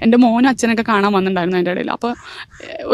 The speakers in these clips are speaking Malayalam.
എന്റെ മോനും അച്ഛനൊക്കെ കാണാൻ വന്നിട്ടുണ്ടായിരുന്നു അതിന്റെ ഇടയിൽ. അപ്പോൾ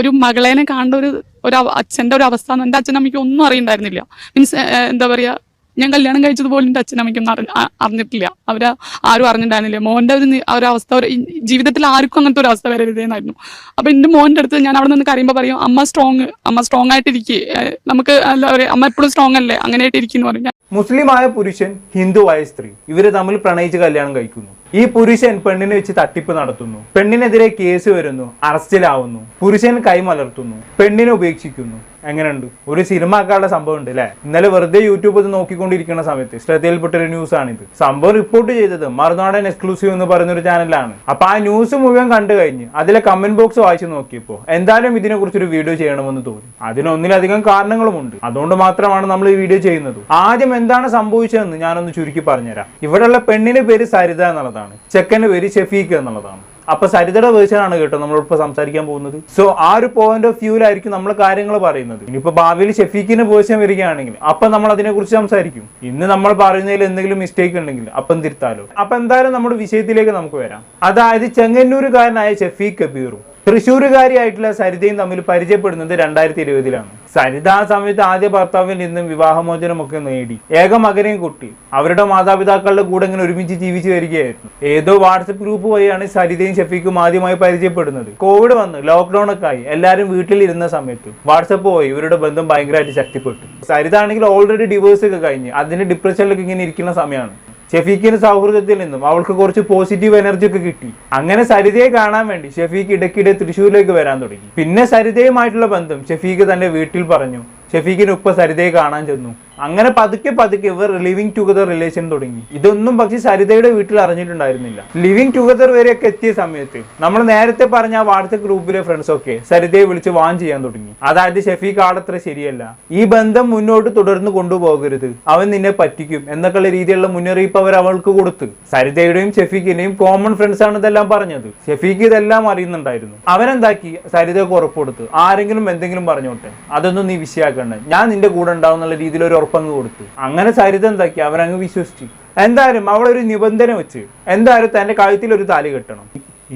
ഒരു മകളേനെ കാണേണ്ട ഒരു ഒരു അച്ഛന്റെ ഒരു അവസ്ഥ എന്റെ അച്ഛനമ്മയ്ക്ക് ഒന്നും അറിയണ്ടായിരുന്നില്ല. മീൻസ് എന്താ പറയുക ഞാൻ കല്യാണം കഴിച്ചതുപോലെ പോലും എന്റെ അച്ഛനമ്മയ്ക്കൊന്നും അറി അറിഞ്ഞിട്ടില്ല. അവർ ആരും അറിഞ്ഞിട്ടുണ്ടായിരുന്നില്ല. മോന്റെ ഒരു അവസ്ഥ ഒരു ജീവിതത്തിൽ ആർക്കും അങ്ങനത്തെ ഒരു അവസ്ഥ വരരുതെന്നായിരുന്നു. അപ്പോൾ എന്റെ മോന്റെ അടുത്ത് ഞാൻ അവിടെ നിന്ന് കറിയുമ്പോൾ പറയും അമ്മ സ്ട്രോങ് അമ്മ സ്ട്രോങ് ആയിട്ടിരിക്കുക നമുക്ക് എന്താ പറയുക അമ്മ എപ്പോഴും സ്ട്രോങ് അല്ലേ? അങ്ങനെ ആയിട്ടിരിക്കുന്നു മുസ്ലിം മുസ്ലിമായ പുരുഷൻ ഹിന്ദുവായ സ്ത്രീ ഇവരെ തമ്മിൽ പ്രണയിച്ച് കല്യാണം കഴിക്കുന്നു. ഈ പുരുഷൻ പെണ്ണിനെ വെച്ച് തട്ടിപ്പ് നടത്തുന്നു. പെണ്ണിനെതിരെ കേസ് വരുന്നു അറസ്റ്റിലാവുന്നു. പുരുഷൻ കൈമലർത്തുന്നു പെണ്ണിനെ ഉപേക്ഷിക്കുന്നു. എങ്ങനെയുണ്ട്? ഒരു സിനിമ ആക്കാനുള്ള സംഭവം ഉണ്ട് അല്ലെ ഇന്നലെ വെറുതെ യൂട്യൂബ് ഇത് നോക്കിക്കൊണ്ടിരിക്കുന്ന സമയത്ത് ശ്രദ്ധയിൽപ്പെട്ട ഒരു ന്യൂസ് ആണിത് സംഭവം റിപ്പോർട്ട് ചെയ്തത് മറുനാടൻ എക്സ്ക്ലൂസീവ് എന്ന് പറയുന്ന ഒരു ചാനലാണ് അപ്പൊ ആ ന്യൂസ് മുഴുവൻ കണ്ടു കഴിഞ്ഞ് അതിലെ കമന്റ് ബോക്സ് വായിച്ചു നോക്കിയപ്പോ എന്തായാലും ഇതിനെ കുറിച്ച് ഒരു വീഡിയോ ചെയ്യണമെന്ന് തോന്നി. അതിനൊന്നിലധികം കാരണങ്ങളുമുണ്ട്. അതുകൊണ്ട് മാത്രമാണ് നമ്മൾ ഈ വീഡിയോ ചെയ്യുന്നത്. ആദ്യം എന്താണ് സംഭവിച്ചതെന്ന് ഞാനൊന്ന് ചുരുക്കി പറഞ്ഞുതരാം. ഇവിടെയുള്ള പെണ്ണിന്റെ പേര് സരിത എന്നുള്ളതാണ്. ചെക്കന്റെ പേര് ഷെഫീഖ് എന്നുള്ളതാണ്. അപ്പൊ സരിതയുടെ വേർഷൻ ആണ് കേട്ടോ നമ്മളിപ്പോ സംസാരിക്കാൻ പോകുന്നത്. സോ ആ ഒരു പോയിന്റ് ഓഫ് വ്യൂലായിരിക്കും നമ്മൾ കാര്യങ്ങൾ പറയുന്നത്. ഇനിയിപ്പോ ഭാവിയിൽ ഷെഫീഖിന്റെ വേർഷൻ വരികയാണെങ്കിൽ അപ്പൊ നമ്മൾ അതിനെ കുറിച്ച് സംസാരിക്കും. ഇന്ന് നമ്മൾ പറയുന്നതിൽ എന്തെങ്കിലും മിസ്റ്റേക്ക് ഉണ്ടെങ്കിൽ അപ്പം തിരുത്താലോ അപ്പൊ എന്തായാലും നമ്മുടെ വിഷയത്തിലേക്ക് നമുക്ക് വരാം. അതായത് ചെങ്ങന്നൂരുകാരനായ ഷെഫീഖ് കബീറും തൃശ്ശൂരുകാരിയായിട്ടുള്ള സരിതയും തമ്മിൽ പരിചയപ്പെടുന്നത് രണ്ടായിരത്തി ഇരുപതിലാണ് സരിത ആ സമയത്ത് ആദ്യ ഭർത്താവിൽ നിന്നും വിവാഹമോചനമൊക്കെ നേടി. ഏക മകനെയും കുട്ടി. അവരുടെ മാതാപിതാക്കളുടെ കൂടെ ഇങ്ങനെ ഒരുമിച്ച് ജീവിച്ചു വരികയായിരുന്നു. ഏതോ വാട്സപ്പ് ഗ്രൂപ്പ് വഴിയാണ് സരിതയും ഷെഫിക്കും ആദ്യമായി പരിചയപ്പെടുന്നത്. കോവിഡ് വന്ന് ലോക്ക്ഡൌൺ ഒക്കെ ആയി. എല്ലാവരും വീട്ടിലിരുന്ന സമയത്ത് വാട്സപ്പ് പോയി. ഇവരുടെ ബന്ധം ഭയങ്കരമായിട്ട് ശക്തിപ്പെട്ടു. സരിത ആണെങ്കിൽ ഓൾറെഡി ഡിവോഴ്സ് ഒക്കെ കഴിഞ്ഞ്. അതിന്റെ ഡിപ്രഷനിലൊക്കെ ഇങ്ങനെ ഇരിക്കുന്ന സമയമാണ്. ഷെഫീഖിന്റെ സൗഹൃദത്തിൽ നിന്നും അവൾക്ക് കുറച്ച് പോസിറ്റീവ് എനർജി ഒക്കെ കിട്ടി. അങ്ങനെ സരിതയെ കാണാൻ വേണ്ടി ഷെഫീഖ് ഇടയ്ക്കിടെ തൃശ്ശൂരിലേക്ക് വരാൻ തുടങ്ങി. പിന്നെ സരിതയുമായിട്ടുള്ള ബന്ധം ഷെഫീഖ് തന്റെ വീട്ടിൽ പറഞ്ഞു. ഷെഫീഖിന് ഉപ്പ സരിതയെ കാണാൻ ചെന്നു. അങ്ങനെ പതുക്കെ പതുക്കെ ഇവർ ലിവിങ് ടുഗദർ റിലേഷൻ തുടങ്ങി. ഇതൊന്നും പക്ഷെ സരിതയുടെ വീട്ടിൽ അറിഞ്ഞിട്ടുണ്ടായിരുന്നില്ല. ലിവിങ് ടുഗദർ വരെയൊക്കെ എത്തിയ സമയത്ത് നമ്മൾ നേരത്തെ പറഞ്ഞ ആ വാട്സപ്പ് ഗ്രൂപ്പിലെ ഫ്രണ്ട്സ് ഒക്കെ സരിതയെ വിളിച്ച് വാൻ ചെയ്യാൻ തുടങ്ങി. അതായത് ഷെഫീഖ് ആളത്ര ശരിയല്ല. ഈ ബന്ധം മുന്നോട്ട് തുടർന്ന് കൊണ്ടുപോകരുത്. അവൻ നിന്നെ പറ്റിക്കും എന്നൊക്കെയുള്ള രീതിയിലുള്ള മുന്നറിയിപ്പ് അവർ അവൾക്ക് കൊടുത്ത് സരിതയുടെയും ഷെഫീഖിന്റെയും കോമൺ ഫ്രണ്ട്സ് ആണ് ഇതെല്ലാം പറഞ്ഞത്. ഷെഫീഖ് ഇതെല്ലാം അറിയുന്നുണ്ടായിരുന്നു. അവനെന്താക്കി സരിതയ്ക്ക് ഉറപ്പ് കൊടുത്ത് ആരെങ്കിലും എന്തെങ്കിലും പറഞ്ഞോട്ടെ. അതൊന്നും നീ വിഷയാക്കണ്ട. ഞാൻ നിന്റെ കൂടെ ഉണ്ടാവും എന്നുള്ള രീതിയിൽ ഒരു ഉറപ്പങ്ങ് കൊടുത്തു. അങ്ങനെ സരിത എന്താക്കി? അവരങ്ങ് വിശ്വസിച്ചു. എന്തായാലും ഒരു നിബന്ധന വെച്ച് എന്തായാലും തന്റെ കഴുത്തിൽ ഒരു താലി കെട്ടണം.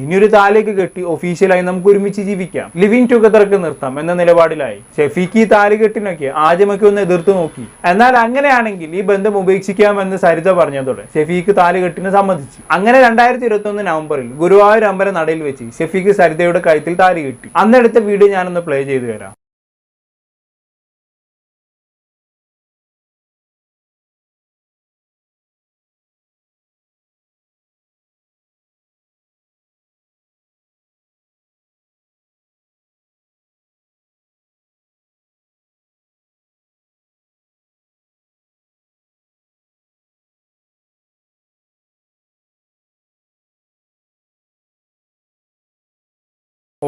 ഇനിയൊരു താലിയൊക്കെ കെട്ടി ഒഫീഷ്യലായി നമുക്ക് ഒരുമിച്ച് ജീവിക്കാം. ലിവിങ് ടുഗദർ ഒക്കെ നിർത്താം എന്ന നിലപാടിലായി. ഷെഫീക്ക് ഈ താലി കെട്ടിനൊക്കെ ആദ്യമൊക്കെ ഒന്ന് എതിർത്ത് നോക്കി. എന്നാൽ അങ്ങനെയാണെങ്കിൽ ഈ ബന്ധം ഉപേക്ഷിക്കാമെന്ന് സരിത പറഞ്ഞതോടെ ഷെഫീക്ക് താലി കെട്ടിന് സമ്മതിച്ചു. അങ്ങനെ രണ്ടായിരത്തി ഇരുപത്തി ഒന്ന് നവംബറിൽ ഗുരുവായൂർ അമ്പല നടയിൽ വെച്ച് ഷെഫീക്ക് സരിതയുടെ കഴുത്തിൽ താലി കെട്ടി. അന്നെടുത്ത വീഡിയോ ഞാനൊന്ന് പ്ലേ ചെയ്തു തരാം.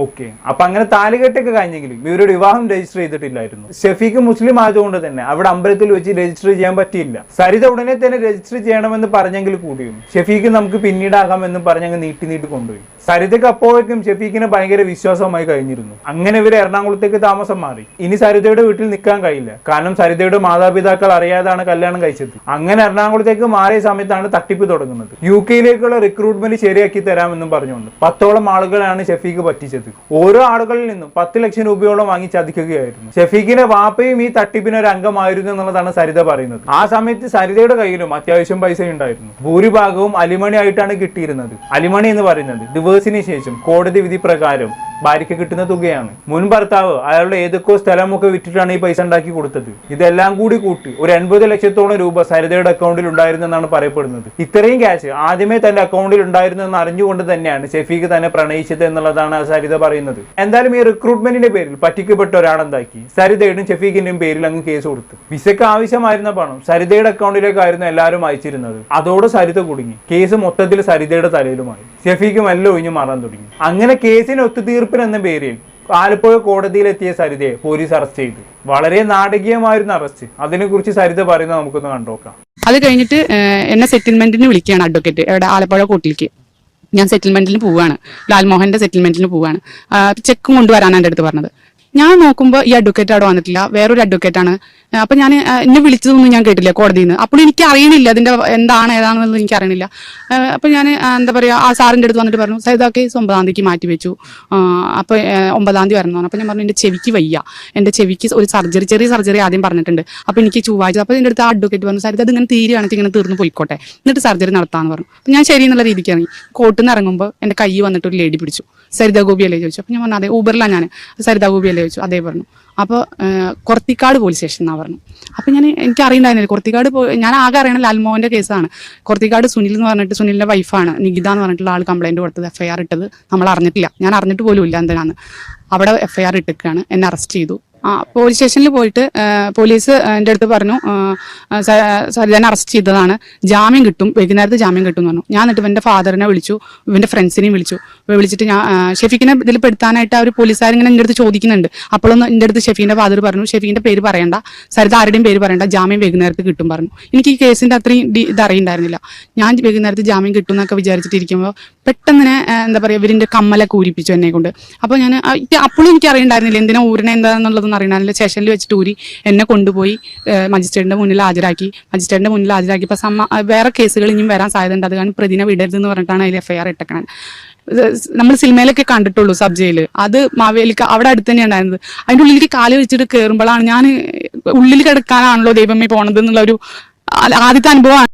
ഓക്കെ. അപ്പൊ അങ്ങനെ താലികെട്ടൊക്കെ കഴിഞ്ഞെങ്കിലും ഇവരുടെ വിവാഹം രജിസ്റ്റർ ചെയ്തിട്ടില്ലായിരുന്നു. ഷെഫീഖ് മുസ്ലിം ആയതുകൊണ്ട് തന്നെ അവിടെ അമ്പലത്തിൽ വെച്ച് രജിസ്റ്റർ ചെയ്യാൻ പറ്റിയില്ല. സരിത ഉടനെ തന്നെ രജിസ്റ്റർ ചെയ്യണമെന്ന് പറഞ്ഞെങ്കിൽ കൂടിയും ഷെഫീഖ് നമുക്ക് പിന്നീടാകാമെന്ന് പറഞ്ഞങ്ങ് നീട്ടി നീട്ടി കൊണ്ടുപോയി. സരിതയ്ക്ക് അപ്പോഴേക്കും ഷെഫീഖിന് ഭയങ്കര വിശ്വാസമായി കഴിഞ്ഞിരുന്നു. അങ്ങനെ ഇവർ എറണാകുളത്തേക്ക് താമസം മാറി. ഇനി സരിതയുടെ വീട്ടിൽ നിൽക്കാൻ കഴിയില്ല. കാരണം സരിതയുടെ മാതാപിതാക്കൾ അറിയാതാണ് കല്യാണം കഴിച്ചത്. അങ്ങനെ എറണാകുളത്തേക്ക് മാറിയ സമയത്താണ് തട്ടിപ്പ് തുടങ്ങുന്നത്. യു കെയിലേക്കുള്ള റിക്രൂട്ട്മെന്റ് ശരിയാക്കി തരാമെന്നും പറഞ്ഞുകൊണ്ട് പത്തോളം ആളുകളാണ് ഷെഫീഖ് പറ്റിച്ചത്. ഓരോ ആളുകളിൽ നിന്നും പത്ത് ലക്ഷം രൂപയോളം വാങ്ങി ചതിക്കുകയായിരുന്നു. ഷെഫീഖിന്റെ വാപ്പയും ഈ തട്ടിപ്പിന് ഒരു അംഗമായിരുന്നു എന്നുള്ളതാണ് സരിത പറയുന്നത്. ആ സമയത്ത് സരിതയുടെ കയ്യിലും അത്യാവശ്യം പൈസ ഉണ്ടായിരുന്നു. ഭൂരിഭാഗവും അലിമണി ആയിട്ടാണ് കിട്ടിയിരുന്നത്. അലിമണി എന്ന് പറയുന്നത് ഡിവേഴ്സിന് ശേഷം കോടതി വിധി പ്രകാരം ഭാര്യയ്ക്ക് കിട്ടുന്ന തുകയാണ്. മുൻ ഭർത്താവ് അയാളുടെ ഏതൊക്കെയോ സ്ഥലമൊക്കെ വിറ്റിട്ടാണ് ഈ പൈസ ഉണ്ടാക്കി കൊടുത്തത്. ഇതെല്ലാം കൂടി കൂട്ടി ഒരു എൺപത് ലക്ഷത്തോളം രൂപ സരിതയുടെ അക്കൗണ്ടിൽ ഉണ്ടായിരുന്നു എന്നാണ് പറയപ്പെടുന്നത്. ഇത്രയും ക്യാഷ് ആദ്യമേ തന്റെ അക്കൗണ്ടിൽ ഉണ്ടായിരുന്നു എന്ന് അറിഞ്ഞുകൊണ്ട് തന്നെയാണ് ഷെഫീഖ് തന്നെ പ്രണയിച്ചത് എന്നുള്ളതാണ് ആ പറയുന്നത്? എന്തായാലും ഈ റിക്രൂട്ട്മെന്റിന്റെ പേരിൽ പറ്റിക്കപ്പെട്ട ഒരാളെന്താക്കി സരിതയുടെയും ഷെഫീഖിന്റെയും പേരിൽ അങ്ങ് കേസ് കൊടുത്തു. വിസയ്ക്ക് ആവശ്യമായിരുന്ന പണം സരിതയുടെ അക്കൗണ്ടിലേക്കായിരുന്നു എല്ലാവരും അയച്ചിരുന്നത്. അതോടെ സരിത കുടുങ്ങി. കേസ് മൊത്തത്തിൽ സരിതയുടെ തലയിലുമായി. ഷെഫീഖും എല്ലാം ഒഴിഞ്ഞു മാറാൻ തുടങ്ങി. അങ്ങനെ കേസിന് ഒത്തുതീർപ്പിന് എന്ന പേരിൽ ആലപ്പുഴ കോടതിയിലെത്തിയ സരിതയെ പോലീസ് അറസ്റ്റ് ചെയ്തു. വളരെ നാടകീയമായിരുന്ന അറസ്റ്റ് അതിനെക്കുറിച്ച് സരിത പറയുന്നത് നമുക്കൊന്ന് കണ്ടുനോക്കാം അത് കഴിഞ്ഞിട്ട് എന്നെ സെറ്റിൽമെന്റിന് വിളിക്കുകയാണ് അഡ്വക്കേറ്റ് ആലപ്പുഴ കോട്ടിലേക്ക്. ഞാൻ സെറ്റിൽമെന്റിന് പോവാണ്. ലാൽമോഹന്റെ സെറ്റിൽമെന്റിന് പോവാണ്. ചെക്ക് കൊണ്ടുവരാനാണ് എന്റെ അടുത്ത് പറഞ്ഞത്. ഞാൻ നോക്കുമ്പോൾ ഈ അഡ്വക്കേറ്റ് അവിടെ വന്നിട്ടില്ല. വേറൊരു അഡ്വക്കേറ്റ് ആണ് അപ്പൊ ഞാൻ എന്നെ വിളിച്ചതൊന്നും ഞാൻ കേട്ടില്ല കോടതിയിൽ നിന്ന് അപ്പോൾ എനിക്ക് അറിയണില്ല അതിന്റെ എന്താണ് ഏതാണെന്നുള്ളത് എനിക്ക് അറിയണില്ല. അപ്പൊ ഞാൻ എന്താ പറയാ ആ സാറിന്റെ അടുത്ത് വന്നിട്ട് പറഞ്ഞു സൈതാ കേസ് ഒമ്പതാം തീയതിക്ക് മാറ്റി വെച്ചു. അപ്പൊ ഒമ്പതാം തീയതി വരണം അപ്പൊ ഞാൻ പറഞ്ഞു എന്റെ ചെവിക്ക് വയ്യ. എന്റെ ചെവിക്ക് ഒരു സർജറി ചെറിയ സർജറി ആദ്യം പറഞ്ഞിട്ടുണ്ട്. അപ്പൊ എനിക്ക് ചൊവ്വാഴ്ച അപ്പൊ എന്റെ അടുത്ത് അഡ്വക്കേറ്റ് പറഞ്ഞു സരിത അതിങ്ങനെ ഇങ്ങനെ തീരുകയാണെങ്കിൽ ഇങ്ങനെ തീർന്നു പോയിക്കോട്ടെ. എന്നിട്ട് സർജറി നടത്താന്ന് പറഞ്ഞു. അപ്പൊ ഞാൻ ശരി എന്നുള്ള രീതിക്ക് ഇറങ്ങി. കോട്ടിൽ നിന്ന് ഇറങ്ങുമ്പോൾ എന്റെ കൈ വന്നിട്ട് ഒരു ലേഡി പിടിച്ചു. സരിത ഗോപി അല്ലേ ചോദിച്ചു. അപ്പൊ ഞാൻ പറഞ്ഞു അതെ ഊബറിലാണ് ഞാൻ സരിത ഗോപി അല്ലേ ചോദിച്ചു. അതേ പറഞ്ഞു. അപ്പോൾ കൊർത്തിക്കാട് പോലീസ് സ്റ്റേഷൻ എന്നാണ് പറഞ്ഞു. അപ്പോൾ ഞാൻ എനിക്ക് അറിയണ്ടായിരുന്നില്ല കൊർത്തിക്കാട് ഞാൻ ആകെ അറിയണ ലാൽമോഹന്റെ കേസാണ്. കൊർത്തിക്കാട് സുനിൽ എന്ന് പറഞ്ഞിട്ട് സുനിലിന്റെ വൈഫാണ്. നികിത എന്ന് പറഞ്ഞിട്ടുള്ള ആൾ കംപ്ലൈന്റ് കൊടുത്തത് എഫ്ഐആർ ഇട്ടത്. നമ്മൾ അറിഞ്ഞിട്ടില്ല ഞാൻ അറിഞ്ഞിട്ട് പോലും ഇല്ല എന്തിനാണ് അവിടെ എഫ്ഐആർ ഇട്ടിരിക്കുകയാണ് എന്നെ അറസ്റ്റ് ചെയ്തു. ആ പോലീസ് സ്റ്റേഷനിൽ പോയിട്ട് പോലീസ് എന്റെ അടുത്ത് പറഞ്ഞു സരിതാനെ അറസ്റ്റ് ചെയ്തതാണ്. ജാമ്യം കിട്ടും വൈകുന്നേരത്ത് ജാമ്യം കിട്ടും പറഞ്ഞു. ഞാൻ എന്നിട്ട് എന്റെ ഫാദറിനെ വിളിച്ചു ഇവന്റെ ഫ്രണ്ട്സിനെയും വിളിച്ചു. വിളിച്ചിട്ട് ഞാൻ ഷെഫീഖിനെ ഇതിൽ പെടുത്താനായിട്ട് അവർ പോലീസുകാരിങ്ങനെ എന്റെ അടുത്ത് ചോദിക്കുന്നുണ്ട്. അപ്പോഴൊന്നും എന്റെ അടുത്ത് ഷെഫീന്റെ ഫാദർ പറഞ്ഞു ഷെഫീന്റെ പേര് പറയണ്ട. സരിത ആരുടെയും പേര് പറയണ്ട. ജാമ്യം വൈകുന്നേരത്ത് കിട്ടും പറഞ്ഞു. എനിക്ക് ഈ കേസിന്റെ അത്രയും ഡി- ഇത് അറിയണ്ടായിരുന്നില്ല. ഞാൻ വൈകുന്നേരത്ത് ജാമ്യം കിട്ടും എന്നൊക്കെ വിചാരിച്ചിട്ടിരിക്കുമ്പോൾ പെട്ടെന്ന് എന്താ പറയുക ഇവരിന്റെ കമ്മലൊക്കെ ഊരിപ്പിച്ചു എന്നെ കൊണ്ട്. അപ്പോൾ ഞാൻ അപ്പോഴും എനിക്ക് അറിയണ്ടായിരുന്നില്ല എന്തിനാ ഊരണ എന്താണെന്നുള്ളതൊന്നും അറിയണ്ടായിരുന്നില്ല സ്റ്റേഷനിൽ വെച്ചിട്ട് ഊരി എന്നെ കൊണ്ടുപോയി മജിസ്ട്രേറ്റിന്റെ മുന്നിൽ ഹാജരാക്കി. മജിസ്ട്രേറ്റിന്റെ മുന്നിൽ ഹാജരാക്കിയപ്പോൾ സമ്മ വേറെ കേസുകൾ ഇനിയും വരാൻ സാധ്യതയുണ്ട്. അത് കാരണം പ്രതിനെ വിടരുതെന്ന് പറഞ്ഞിട്ടാണ് അതിൽ എഫ്ഐആർ ഇട്ടക്കണം നമ്മൾ സിനിമയിലൊക്കെ കണ്ടിട്ടുള്ളൂ സബ് ജയിൽ അത് മാവേലിക്ക് അവിടെ അടുത്ത് തന്നെ ഉണ്ടായിരുന്നത്. അതിന്റെ ഉള്ളിലേക്ക് കാൽ വെച്ചിട്ട് കയറുമ്പോഴാണ് ഞാൻ ഉള്ളിൽ കിടക്കാനാണല്ലോ ദൈവമേ പോണത് എന്നുള്ള ഒരു ആദ്യത്തെ അനുഭവമാണ്.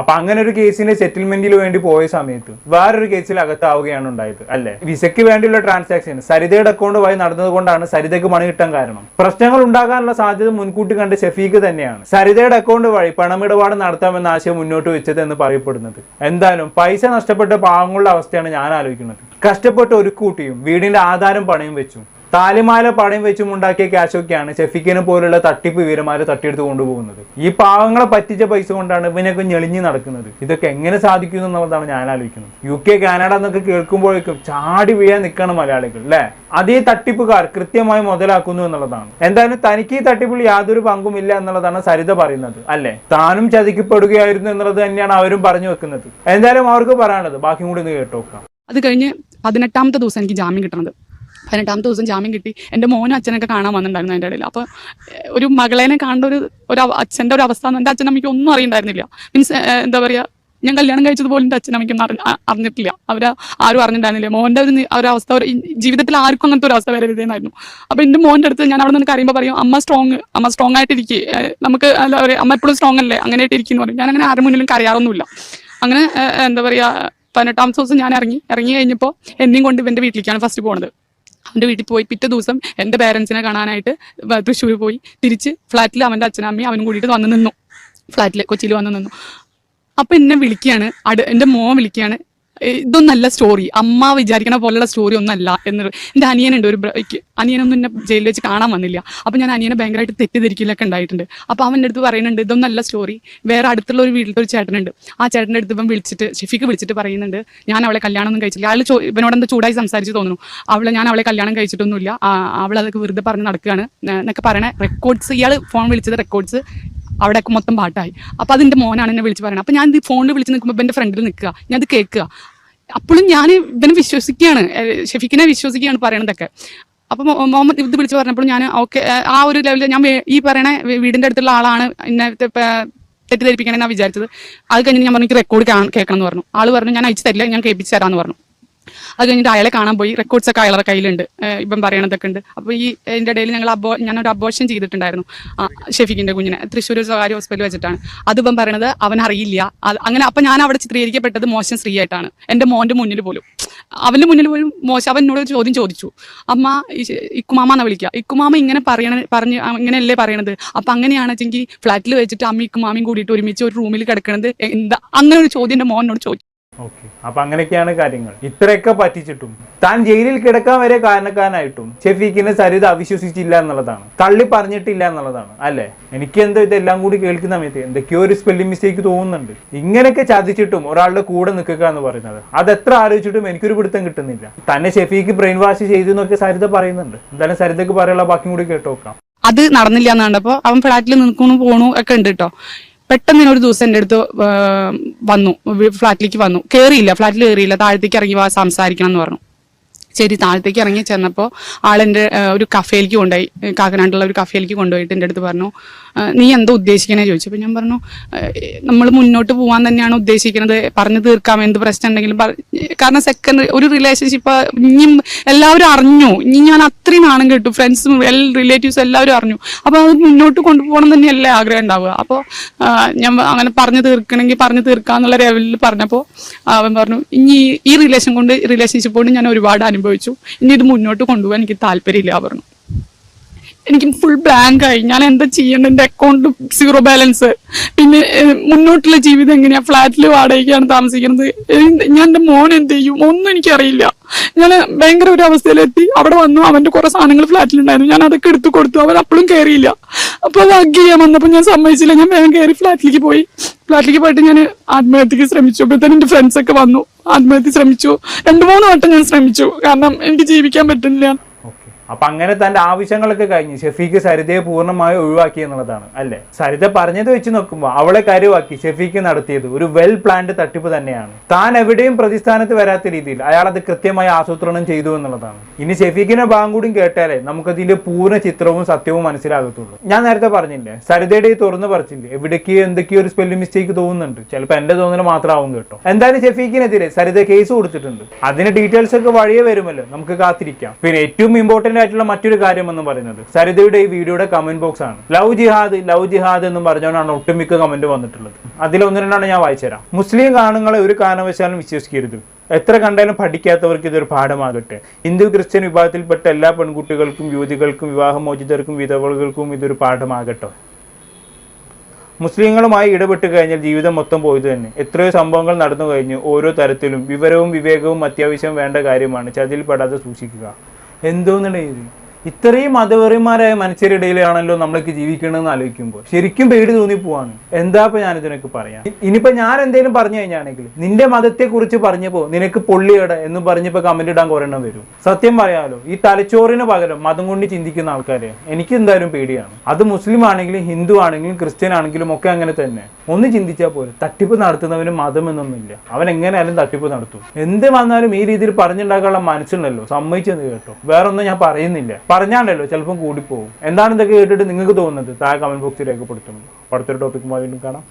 അപ്പൊ അങ്ങനെ ഒരു കേസിന്റെ സെറ്റിൽമെന്റിന് വേണ്ടി പോയ സമയത്ത് വേറൊരു കേസിൽ അകത്താവുകയാണ് ഉണ്ടായത് അല്ലെ? വിസയ്ക്ക് വേണ്ടിയുള്ള ട്രാൻസാക്ഷൻ സരിതയുടെ അക്കൗണ്ട് വഴി നടന്നതുകൊണ്ടാണ് സരിതയ്ക്ക് പണി കിട്ടാൻ കാരണം. പ്രശ്നങ്ങൾ ഉണ്ടാകാനുള്ള സാധ്യത മുൻകൂട്ടി കണ്ട ഷെഫീഖ് തന്നെയാണ്. സരിതയുടെ അക്കൗണ്ട് വഴി പണമിടപാട് നടത്താമെന്ന ആശയം മുന്നോട്ട് വെച്ചത് എന്ന് പറയപ്പെടുന്നത്. എന്തായാലും പൈസ നഷ്ടപ്പെട്ട പാവങ്ങളുടെ അവസ്ഥയാണ് ഞാൻ ആലോചിക്കുന്നത്. കഷ്ടപ്പെട്ട് ഒരു കൂട്ടിയും വീടിന്റെ ആധാരം പണയും വെച്ചു. താലിമാല പടയും വെച്ചും ഉണ്ടാക്കിയ ക്യാഷൊക്കെയാണ് ഷെഫിക്കിനെ പോലുള്ള തട്ടിപ്പ് വീരന്മാര് തട്ടിയെടുത്ത് കൊണ്ടുപോകുന്നത്. ഈ പാവങ്ങളെ പറ്റിച്ച പൈസ കൊണ്ടാണ് ഇവനൊക്കെ ഞെളിഞ്ഞ് നടക്കുന്നത്. ഇതൊക്കെ എങ്ങനെ സാധിക്കുന്നു എന്നുള്ളതാണ് ഞാൻ ആലോചിക്കുന്നത്. യു കെ കാനഡ എന്നൊക്കെ കേൾക്കുമ്പോഴേക്കും ചാടി വീഴാൻ നിൽക്കണം മലയാളികൾ അല്ലേ? അതേ തട്ടിപ്പുകാർ കൃത്യമായി മുതലാക്കുന്നു എന്നുള്ളതാണ്. എന്തായാലും തനിക്ക് ഈ തട്ടിപ്പിൽ യാതൊരു പങ്കുമില്ല എന്നുള്ളതാണ് സരിത പറയുന്നത് അല്ലേ? താനും ചതിക്കപ്പെടുകയായിരുന്നു എന്നുള്ളത് തന്നെയാണ് അവരും പറഞ്ഞു വെക്കുന്നത്. എന്തായാലും അവർക്ക് പറയാനുള്ളത്. ബാക്കി കൂടി ഒന്ന് കേട്ടോക്കാം. അത് കഴിഞ്ഞ് പതിനെട്ടാമത്തെ ദിവസം എനിക്ക് ജാമ്യം കിട്ടണത്. പതിനെട്ടാമത്തെ ദിവസം ജാമ്യം കിട്ടി. എന്റെ മോനും അച്ഛനൊക്കെ കാണാൻ വന്നിട്ടുണ്ടായിരുന്നു അതിന്റെ ഇടയിൽ. അപ്പോൾ ഒരു മകളേനെ കാണേണ്ട ഒരു ഒരു അച്ഛന്റെ ഒരു അവസ്ഥ എന്റെ അച്ഛൻ അമ്മയ്ക്ക് ഒന്നും അറിയണ്ടായിരുന്നില്ല. മീൻസ് എന്താ പറയുക ഞാൻ കല്യാണം കഴിച്ചത് പോലും എന്റെ അച്ഛൻ അമ്മയ്ക്കൊന്നും അറിഞ്ഞ അറിഞ്ഞിട്ടില്ല. അവർ ആരും അറിഞ്ഞിട്ടുണ്ടായിരുന്നില്ല. മോന്റെ ഒരു അവസ്ഥ ഒരു ജീവിതത്തിൽ ആർക്കും അങ്ങനത്തെ ഒരു അവസ്ഥ വരരുതെന്നായിരുന്നു. അപ്പോൾ എന്റെ മോന്റെ അടുത്ത് ഞാൻ അവിടെ നിന്ന് കറിയുമ്പോൾ പറയും അമ്മ സ്ട്രോങ് അമ്മ സ്ട്രോങ് ആയിട്ടിരിക്കുക നമുക്ക് അല്ല അമ്മ എപ്പോഴും സ്ട്രോങ് അല്ലേ? അങ്ങനെ ആയിട്ടിരിക്കുന്നു പറയും. ഞാൻ അങ്ങനെ ആരും മുന്നിലും കരയാറൊന്നുമില്ല. അങ്ങനെ എന്താ പറയുക പതിനെട്ടാമത്തെ ദിവസം ഞാൻ ഇറങ്ങി. ഇറങ്ങി കഴിഞ്ഞപ്പോൾ എന്നെയും കൊണ്ട് ഇവന്റെ വീട്ടിലേക്കാണ് ഫസ്റ്റ് പോണത്. അവന്റെ വീട്ടിൽ പോയി പിറ്റേ ദിവസം എന്റെ പേരൻസിനെ കാണാനായിട്ട് തൃശ്ശൂർ പോയി. തിരിച്ച് ഫ്ലാറ്റിൽ അവന്റെ അച്ഛനും അമ്മയും അവനും കൂടിയിട്ട് വന്ന് നിന്നു. ഫ്ലാറ്റിൽ കൊച്ചിയിൽ വന്ന് നിന്നു. അപ്പം എന്നെ വിളിക്കുകയാണ്. അട് എന്റെ മോൻ വിളിക്കുകയാണ്. "ഏയ് ഇതൊന്നല്ല സ്റ്റോറി അമ്മ വിചാരിക്കണ പോലുള്ള സ്റ്റോറി ഒന്നല്ല എന്ന് എന്റെ അനിയനുണ്ട് ഒരു അനിയനൊന്നും എന്നെ ജയിലിൽ വെച്ച് കാണാൻ വന്നില്ല. അപ്പം ഞാൻ അനിയനെ ഭയങ്കരമായിട്ട് തെറ്റിദ്ധരിക്കലൊക്കെ ഉണ്ടായിട്ടുണ്ട്. അപ്പോൾ അവന്റെ അടുത്ത് പറയുന്നുണ്ട് ഇതൊന്നല്ല സ്റ്റോറി വേറെ അടുത്തുള്ള ഒരു വീട്ടിലത്തെ ഒരു ചേട്ടനുണ്ട്. ആ ചേട്ടന്റെ അടുത്ത് ഇപ്പം വിളിച്ചിട്ട് ഷെഫിക്ക് വിളിച്ചിട്ട് പറയുന്നുണ്ട് ഞാൻ അവളെ കല്യാണം ഒന്നും കഴിച്ചില്ല. അയാൾ ഇവനോട് എന്താ ചൂടായി സംസാരിച്ച് തോന്നുന്നു. അവളെ ഞാൻ അവളെ കല്യാണം കഴിച്ചിട്ടൊന്നുമില്ല. അവൾ അതൊക്കെ വെറുതെ പറഞ്ഞ് നടക്കുകയാണ് എന്നൊക്കെ പറയണ റെക്കോർഡ്സ് ഇയാൾ ഫോൺ വിളിച്ചത് റെക്കോർഡ്സ് അവിടെയൊക്കെ മൊത്തം പാട്ടായി. അപ്പോൾ അതിന്റെ മോനാണ് എന്നെ വിളിച്ച് പറയുന്നത് അപ്പോൾ ഞാൻ ഇത് ഫോണിൽ വിളിച്ച് നിൽക്കുമ്പോൾ എന്റെ ഫ്രണ്ടിൽ നിൽക്കുക. ഞാൻ അത് കേൾക്കുക. അപ്പോഴും ഞാൻ ഇവനെ വിശ്വസിക്കുകയാണ്. ഷെഫിക്കിനെ വിശ്വസിക്കുകയാണ് പറയണതൊക്കെ. അപ്പം മുഹമ്മദ് ഇത് വിളിച്ച് പറഞ്ഞപ്പോൾ ഞാൻ ഓക്കെ ആ ഒരു ലെവലിൽ ഞാൻ ഈ പറയണ വീടിന്റെ അടുത്തുള്ള ആളാണ്. എന്നെ തെറ്റിദ്ധരിപ്പിക്കണമെന്നാണ് വിചാരിച്ചത്. അത് കഴിഞ്ഞ് ഞാൻ പറഞ്ഞു റെക്കോർഡ് കേൾക്കണം എന്ന് പറഞ്ഞു. ആൾ പറഞ്ഞു ഞാൻ അയച്ചു തരില്ല ഞാൻ കേൾപ്പിച്ച് തരാമെന്ന് പറഞ്ഞു. അത് കഴിഞ്ഞിട്ട് അയാളെ കാണാൻ പോയി. റെക്കോർഡ്സ് ഒക്കെ അയാളുടെ കയ്യിലുണ്ട്. ഇപ്പം പറയണതൊക്കെ ഉണ്ട്. അപ്പോൾ ഈ എന്റെ ഇടയിൽ ഞങ്ങൾ അബോ ഞാനൊരു അബോഷൻ ചെയ്തിട്ടുണ്ടായിരുന്നു. ഷെഫിക്കിന്റെ കുഞ്ഞിനെ. തൃശ്ശൂർ സ്വകാര്യ ഹോസ്പിറ്റലിൽ വെച്ചിട്ടാണ്. അതിപ്പം പറയണത് അവൻ അറിയില്ല. അങ്ങനെ അപ്പം ഞാൻ അവിടെ ചിത്രീകരിക്കപ്പെട്ടത് മോശം സ്ത്രീ ആയിട്ടാണ് എന്റെ മോന്റെ മുന്നിൽ പോലും. അവന്റെ മുന്നിൽ പോലും മോശം അവൻ എന്നോട് ചോദ്യം ചോദിച്ചു. അമ്മ ഇക്കുമാമ എന്നാ വിളിക്കുക ഇക്കുമാമ ഇങ്ങനെ പറയണ പറഞ്ഞ് ഇങ്ങനെയല്ലേ പറയണത്? അപ്പം അങ്ങനെയാണെച്ചെങ്കിൽ ഫ്ലാറ്റിൽ വെച്ചിട്ട് അമ്മ ഇക്കുമാമയും കൂടിയിട്ട് ഒരുമിച്ച് ഒരു റൂമിൽ കിടക്കണത് എന്താ? അങ്ങനെ ഒരു ചോദ്യം എന്റെ മോനോട് ചോദിച്ചു. ഓക്കെ അപ്പൊ അങ്ങനെയൊക്കെയാണ് കാര്യങ്ങൾ. ഇത്രയൊക്കെ പറ്റിച്ചിട്ടും താൻ ജയിലിൽ കിടക്കാൻ വരെ കാരണക്കാരനായിട്ടും ഷെഫീഖിനെ സരിത അവിശ്വസിച്ചില്ല എന്നുള്ളതാണ്. തള്ളി പറഞ്ഞിട്ടില്ല എന്നുള്ളതാണ്. അല്ലെ? എനിക്ക് എന്തോ ഇതെല്ലാം കൂടി കേൾക്കുന്ന സമയത്ത് എന്തൊക്കെയോ ഒരു സ്പെല്ലിംഗ് മിസ്റ്റേക്ക് തോന്നുന്നുണ്ട്. ഇങ്ങനെയൊക്കെ ചതിച്ചിട്ടും ഒരാളുടെ കൂടെ നിൽക്കുക എന്ന് പറയുന്നത്. അത് എത്ര ആലോചിച്ചിട്ടും എനിക്കൊരു പിടുത്തം കിട്ടുന്നില്ല. തന്നെ ഷെഫീക്ക് ബ്രെയിൻ വാഷ് ചെയ്തു എന്നൊക്കെ സരിത പറയുന്നുണ്ട്. എന്തായാലും സരിതക്ക് പറയാനുള്ള ബാക്കി കൂടി കേട്ടോക്കാം. അത് നടന്നില്ല എന്ന് കണ്ടപ്പോൾ അവൻ ഫ്ലാറ്റിൽ നിൽക്കണു പോണു ഒക്കെ ഉണ്ട് കേട്ടോ പെട്ടെന്ന് ഒരു ദിവസം എന്റെ അടുത്ത് വന്നു. ഫ്ലാറ്റിലേക്ക് വന്നു. കയറിയില്ല ഫ്ലാറ്റിൽ കയറിയില്ല താഴത്തേക്ക് ഇറങ്ങി വാ സംസാരിക്കണം എന്ന് പറഞ്ഞു. ശരി താഴത്തേക്ക് ഇറങ്ങി ചെന്നപ്പോൾ ആളെന്റെ ഒരു കഫേലേക്ക് കൊണ്ടുപോയി. കാക്കനാട്ടിലുള്ള ഒരു കഫേലേക്ക് കൊണ്ടുപോയിട്ട് എന്റെ അടുത്ത് പറഞ്ഞു നീ എന്താ ഉദ്ദേശിക്കണേ ചോദിച്ചു. അപ്പോൾ ഞാൻ പറഞ്ഞു നമ്മൾ മുന്നോട്ട് പോകാൻ തന്നെയാണ് ഉദ്ദേശിക്കുന്നത് പറഞ്ഞു തീർക്കാം എന്ത് പ്രശ്നം ഉണ്ടെങ്കിലും കാരണം സെക്കൻഡ് ഒരു റിലേഷൻഷിപ്പ് ഇനിയും എല്ലാവരും അറിഞ്ഞു. ഇനി ഞാൻ അത്രയും നാണം കേട്ടു. ഫ്രണ്ട്സും റിലേറ്റീവ്സ് എല്ലാവരും അറിഞ്ഞു. അപ്പോൾ അത് മുന്നോട്ട് കൊണ്ടുപോകണം തന്നെയല്ലേ ആഗ്രഹം ഉണ്ടാവുക. അപ്പോൾ ഞാൻ അങ്ങനെ പറഞ്ഞു തീർക്കണമെങ്കിൽ പറഞ്ഞു തീർക്കാന്നുള്ള ലെവലിൽ പറഞ്ഞപ്പോൾ അവൻ പറഞ്ഞു ഇനി ഈ റിലേഷൻ കൊണ്ട് റിലേഷൻഷിപ്പ് കൊണ്ട് ഞാൻ ഒരുപാട് അനുഭവിച്ചു. ഇനി ഇത് മുന്നോട്ട് കൊണ്ടുപോകാൻ എനിക്ക് താല്പര്യമില്ല പറഞ്ഞു. എനിക്ക് ഫുൾ ബ്ലാങ്ക് ആയി. ഞാൻ എന്താ ചെയ്യേണ്ടത് എന്റെ അക്കൗണ്ട് സീറോ ബാലൻസ് പിന്നെ മുന്നോട്ടുള്ള ജീവിതം എങ്ങനെയാ? ഫ്ലാറ്റിൽ വാടകയ്ക്കാണ് താമസിക്കുന്നത്. ഞാൻ എന്റെ മോൻ എന്ത് ചെയ്യും? ഒന്നും എനിക്കറിയില്ല. ഞാൻ ഭയങ്കര ഒരു അവസ്ഥയിലെത്തി. അവിടെ വന്നു അവന്റെ കുറെ സാധനങ്ങൾ ഫ്ലാറ്റിലുണ്ടായിരുന്നു ഞാൻ അതൊക്കെ എടുത്തു കൊടുത്തു. അവൻ അപ്പോഴും കയറിയില്ല അപ്പൊ അത് ഹഗ് ചെയ്യാൻ വന്നപ്പോൾ ഞാൻ സമ്മതിച്ചില്ല. ഞാൻ വേഗം കയറി ഫ്ലാറ്റിലേക്ക് പോയി. ഫ്ലാറ്റിലേക്ക് പോയിട്ട് ഞാൻ ആത്മഹത്യക്ക് ശ്രമിച്ചു എന്റെ ഫ്രണ്ട്സ് ഒക്കെ വന്നു. ആത്മഹത്യ ശ്രമിച്ചു. രണ്ടു മൂന്ന് വട്ടം ഞാൻ ശ്രമിച്ചു. കാരണം എനിക്ക് ജീവിക്കാൻ പറ്റുന്നില്ല. അപ്പൊ അങ്ങനെ തന്റെ ആവശ്യങ്ങളൊക്കെ കഴിഞ്ഞ് ഷെഫീക്ക് സരിതയെ പൂർണമായി ഒഴിവാക്കി എന്നുള്ളതാണ് അല്ലെ? സരിത പറഞ്ഞത് വെച്ച് നോക്കുമ്പോൾ അവളെ കരുവാക്കി ഷെഫീക്ക് നടത്തിയത് ഒരു വെൽ പ്ലാൻഡ് തട്ടിപ്പ് തന്നെയാണ്. താൻ എവിടെയും പ്രതിസ്ഥാനത്ത് വരാത്ത രീതിയിൽ അയാൾ അത് കൃത്യമായി ആസൂത്രണം ചെയ്തു എന്നുള്ളതാണ്. ഇനി ഷെഫീക്കിന്റെ ഭാഗം കൂടി കേട്ടാലേ നമുക്കതിന്റെ പൂർണ ചിത്രവും സത്യവും മനസ്സിലാകത്തുള്ളൂ. ഞാൻ നേരത്തെ പറഞ്ഞില്ലേ സരിതയുടെ ഈ തുറന്നു പറിച്ചില്ലേ എവിടേക്കോ എന്തൊക്കെയോ ഒരു സ്പെല്ലിംഗ് മിസ്റ്റേക്ക് തോന്നുന്നുണ്ട്. ചിലപ്പോൾ എന്റെ തോന്നൽ മാത്രമാവും കേട്ടോ. എന്തായാലും ഷെഫീഖിനെതിരെ സരിത കേസ് കൊടുത്തിട്ടുണ്ട്. അതിന് ഡീറ്റെയിൽസ് ഒക്കെ വഴിയേ വരുമല്ലോ. നമുക്ക് കാത്തിരിക്കാം. പിന്നെ ഏറ്റവും ഇമ്പോർട്ടന്റ് ആയിട്ടുള്ള മറ്റൊരു കാര്യം എന്ന് പറയുന്നത്. സരിതയുടെ ഈ വീഡിയോയുടെ കമന്റ് ബോക്സ് ആണ്. ലവ് ജിഹാദ് ലവ് ജിഹാദ് എന്ന് പറഞ്ഞുകൊണ്ടാണ് ഒട്ടുമിക്ക കമന്റ് വന്നിട്ടുള്ളത്. അതിലൊന്ന് രണ്ടാണ് ഞാൻ വായിച്ചുതരാം മുസ്ലിം കാണുങ്ങളെ ഒരു കാരണവശാലും വിശ്വസിക്കരുത്. എത്ര കണ്ടാലും പഠിക്കാത്തവർക്ക് ഇതൊരു പാഠമാകട്ടെ. ഹിന്ദു ക്രിസ്ത്യൻ വിഭാഗത്തിൽപ്പെട്ട എല്ലാ പെൺകുട്ടികൾക്കും യുവതികൾക്കും വിവാഹമോചിതർക്കും വിധവകൾക്കും ഇതൊരു പാഠമാകട്ടെ. മുസ്ലിങ്ങളുമായി ഇടപെട്ട് കഴിഞ്ഞാൽ ജീവിതം മൊത്തം പോയത് തന്നെ. എത്രയോ സംഭവങ്ങൾ നടന്നു കഴിഞ്ഞു. ഓരോ തരത്തിലും വിവരവും വിവേകവും അത്യാവശ്യം വേണ്ട കാര്യമാണ്. ചതിൽപ്പെടാതെ സൂക്ഷിക്കുക. എന്തോന്നുണ്ടേ ഇത് ഇത്രയും മതവെറിമാരായ മനുഷ്യരിടയിലാണല്ലോ നമ്മൾക്ക് ജീവിക്കണമെന്ന് ആലോചിക്കുമ്പോൾ ശരിക്കും പേടി തോന്നി പോവാണ്. എന്താ ഇപ്പൊ ഞാൻ ഇതിനൊക്കെ പറയാം? ഇനിയിപ്പോ ഞാൻ എന്തെങ്കിലും പറഞ്ഞു കഴിഞ്ഞാണെങ്കിൽ നിന്റെ മതത്തെ കുറിച്ച് പറഞ്ഞപ്പോ നിനക്ക് പൊള്ളിയട എന്ന് പറഞ്ഞപ്പോ കമന്റ് ഇടാൻ കുറേണ്ണം വരും. സത്യം പറയാലോ ഈ തലച്ചോറിന് പകരം മതം കൊണ്ട് ചിന്തിക്കുന്ന ആൾക്കാരെ എനിക്ക് എന്തായാലും പേടിയാണ്. അത് മുസ്ലിം ആണെങ്കിലും ഹിന്ദു ആണെങ്കിലും ക്രിസ്ത്യൻ ആണെങ്കിലും ഒക്കെ അങ്ങനെ തന്നെ. ഒന്ന് ചിന്തിച്ചാൽ പോലെ തട്ടിപ്പ് നടത്തുന്നവന് മതം എന്നൊന്നുമില്ല. അവൻ എങ്ങനെയാലും തട്ടിപ്പ് നടത്തും. എന്ത് വന്നാലും ഈ രീതിയിൽ പറഞ്ഞുണ്ടാക്കാനുള്ള മനസ്സുണ്ടല്ലോ സമ്മതിച്ചെന്ന് കേട്ടോ. വേറൊന്നും ഞാൻ പറയുന്നില്ല. പറഞ്ഞാണ്ടല്ലോ ചിലപ്പം കൂടിപ്പോകും എന്താണ് ഇതൊക്കെ കേട്ടിട്ട് നിങ്ങൾക്ക് തോന്നുന്നത്? താഴെ കമന്റ് ബോക്സിൽ രേഖപ്പെടുത്തുന്നത്. അടുത്തൊരു ടോപ്പിക്കുമായി വീണ്ടും കാണാം.